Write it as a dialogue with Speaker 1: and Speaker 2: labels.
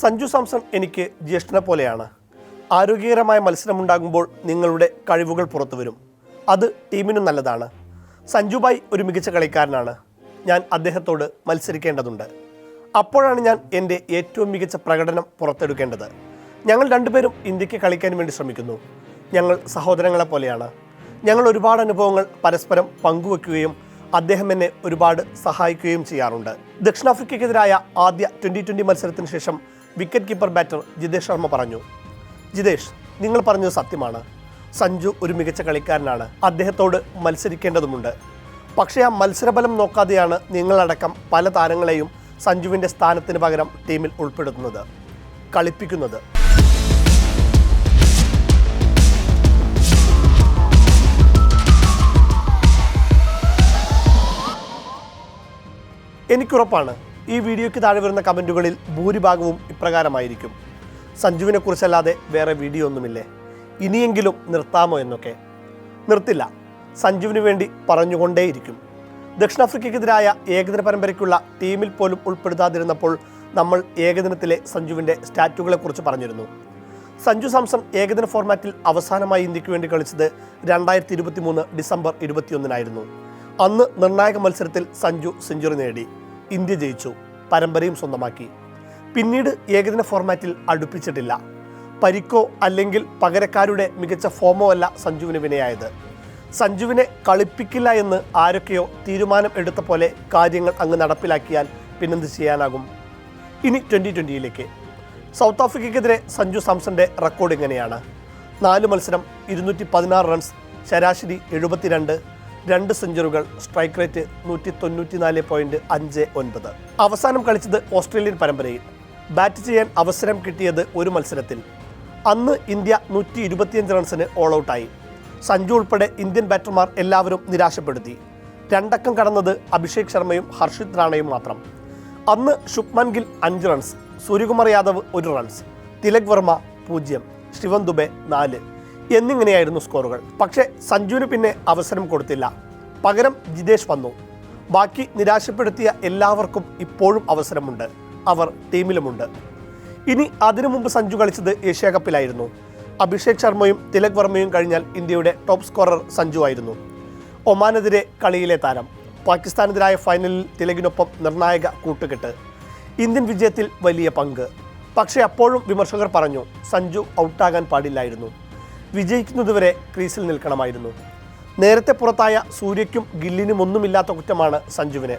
Speaker 1: സഞ്ജു സാംസൺ എനിക്ക് ജ്യേഷ്ഠനെ പോലെയാണ്. ആരോഗ്യകരമായ മത്സരമുണ്ടാകുമ്പോൾ നിങ്ങളുടെ കഴിവുകൾ പുറത്തു വരും. അത് ടീമിനും നല്ലതാണ്. സഞ്ജുബായ് ഒരു മികച്ച കളിക്കാരനാണ്. ഞാൻ അദ്ദേഹത്തോട് മത്സരിക്കേണ്ടതുണ്ട്. അപ്പോഴാണ് ഞാൻ എന്റെ ഏറ്റവും മികച്ച പ്രകടനം പുറത്തെടുക്കേണ്ടത്. ഞങ്ങൾ രണ്ടുപേരും ഇന്ത്യയ്ക്ക് കളിക്കാൻ വേണ്ടി ശ്രമിക്കുന്നു. ഞങ്ങൾ സഹോദരങ്ങളെ പോലെയാണ്. ഞങ്ങൾ ഒരുപാട് അനുഭവങ്ങൾ പരസ്പരം പങ്കുവെക്കുകയും അദ്ദേഹം എന്നെ ഒരുപാട് സഹായിക്കുകയും ചെയ്യാറുണ്ട്. ദക്ഷിണാഫ്രിക്കയ്ക്കെതിരായ ആദ്യ ട്വന്റി ട്വന്റി മത്സരത്തിന് ശേഷം wicket keeper batter Jitesh Sharma പറഞ്ഞു. ജിതേഷ് നിങ്ങൾ പറഞ്ഞത് സത്യമാണ്. സഞ്ജു ഒരു മികച്ച കളിക്കാരനാണ്. അദ്ദേഹത്തോട് മത്സരിക്കേണ്ടതുമുണ്ട്. പക്ഷേ ആ മത്സരബലം നോക്കാതെയാണ് നിങ്ങളടക്കം പല താരങ്ങളെയും സഞ്ജുവിന്റെ സ്ഥാനത്തിന് പകരം ടീമിൽ ഉൾപ്പെടുത്തുന്നത് കളിപ്പിക്കുന്നത്. എനിക്കുറപ്പാണ് ഈ വീഡിയോയ്ക്ക് താഴെ വരുന്ന കമന്റുകളിൽ ഭൂരിഭാഗവും ഇപ്രകാരമായിരിക്കും. സഞ്ജുവിനെ കുറിച്ചല്ലാതെ വേറെ വീഡിയോ ഒന്നുമില്ലേ? ഇനിയെങ്കിലും നിർത്താമോ എന്നൊക്കെ. നിർത്തില്ല. സഞ്ജുവിന് വേണ്ടി പറഞ്ഞുകൊണ്ടേയിരിക്കും. ദക്ഷിണാഫ്രിക്കയ്ക്കെതിരായ ഏകദിന പരമ്പരയ്ക്കുള്ള ടീമിൽ പോലും ഉൾപ്പെടുത്താതിരുന്നപ്പോൾ നമ്മൾ ഏകദിനത്തിലെ സഞ്ജുവിന്റെ സ്റ്റാറ്റുകളെക്കുറിച്ച് പറഞ്ഞിരുന്നു. സഞ്ജു സാംസൺ ഏകദിന ഫോർമാറ്റിൽ അവസാനമായി ഇന്ത്യയ്ക്ക് വേണ്ടി കളിച്ചത് രണ്ടായിരത്തി ഇരുപത്തി മൂന്ന് ഡിസംബർ ഇരുപത്തിയൊന്നിനായിരുന്നു. അന്ന് നിർണായക മത്സരത്തിൽ സഞ്ജു സെഞ്ചുറി നേടി. ഇന്ത്യ ജയിച്ചു പരമ്പരയും സ്വന്തമാക്കി. പിന്നീട് ഏകദിന ഫോർമാറ്റിൽ അടുപ്പിച്ചിട്ടില്ല. പരിക്കോ അല്ലെങ്കിൽ പകരക്കാരുടെ മികച്ച ഫോമോ അല്ല സഞ്ജുവിന് വിനയായത്. സഞ്ജുവിനെ കളിപ്പിക്കില്ല എന്ന് ആരൊക്കെയോ തീരുമാനം എടുത്ത പോലെ കാര്യങ്ങൾ അങ്ങ് നടപ്പിലാക്കിയാൽ പിന്നെന്ത് ചെയ്യാനാകും? ഇനി ട്വന്റി ട്വന്റിയിലേക്ക് സൗത്ത് ആഫ്രിക്കയ്ക്കെതിരെ സഞ്ജു സാംസന്റെ റെക്കോർഡ് ഇങ്ങനെയാണ്. നാല് മത്സരം ഇരുന്നൂറ്റി പതിനാറ് റൺസ് ശരാശരി എഴുപത്തിരണ്ട് രണ്ട് സെഞ്ചുറികൾ സ്ട്രൈക്ക് റേറ്റ് നൂറ്റി തൊണ്ണൂറ്റി നാല് പോയിന്റ് അഞ്ച് ഒൻപത്. അവസാനം കളിച്ചത് ഓസ്ട്രേലിയൻ പരമ്പരയിൽ. ബാറ്റ് ചെയ്യാൻ അവസരം കിട്ടിയത് ഒരു മത്സരത്തിൽ. അന്ന് ഇന്ത്യ നൂറ്റി ഇരുപത്തിയഞ്ച് റൺസിന് ഓൾ ഔട്ടായി സഞ്ജു ഉൾപ്പെടെ ഇന്ത്യൻ ബാറ്റർമാർ എല്ലാവരും നിരാശപ്പെടുത്തി. രണ്ടക്കം കടന്നത് അഭിഷേക് ശർമ്മയും ഹർഷിത് റാണയും മാത്രം. അന്ന് ശുഭ്മൻ ഗിൽ അഞ്ച് റൺസ് സൂര്യകുമാർ യാദവ് ഒരു റൺസ് തിലക് വർമ്മ പൂജ്യം ശിവൻ ദുബെ നാല്. എന്നിങ്ങനെയായിരുന്നു സ്കോറുകൾ. പക്ഷേ സഞ്ജുവിന് പിന്നെ അവസരം കൊടുത്തില്ല. പകരം ജിതേഷ് വന്നു. ബാക്കി നിരാശപ്പെടുത്തിയ എല്ലാവർക്കും ഇപ്പോഴും അവസരമുണ്ട്. അവർ ടീമിലുമുണ്ട്. ഇനി അതിനു മുമ്പ് സഞ്ജു കളിച്ചത് ഏഷ്യ കപ്പിലായിരുന്നു അഭിഷേക് ശർമ്മയും തിലക് വർമ്മയും കഴിഞ്ഞാൽ ഇന്ത്യയുടെ ടോപ്പ് സ്കോറർ സഞ്ജു ആയിരുന്നു. ഒമാനെതിരെ കളിയിലെ താരം. പാകിസ്ഥാനെതിരായ ഫൈനലിൽ തിലകിനൊപ്പം നിർണായക കൂട്ടുകെട്ട്. ഇന്ത്യൻ വിജയത്തിൽ വലിയ പങ്ക്. പക്ഷേ അപ്പോഴും വിമർശകർ പറഞ്ഞു സഞ്ജു ഔട്ടാകാൻ പാടില്ലായിരുന്നു. വിജയിക്കുന്നതുവരെ ക്രീസിൽ നിൽക്കണമായിരുന്നു. നേരത്തെ പുറത്തായ സൂര്യയ്ക്കും ഗില്ലിനും ഒന്നുമില്ലാത്ത കുറ്റമാണ് സഞ്ജുവിന്.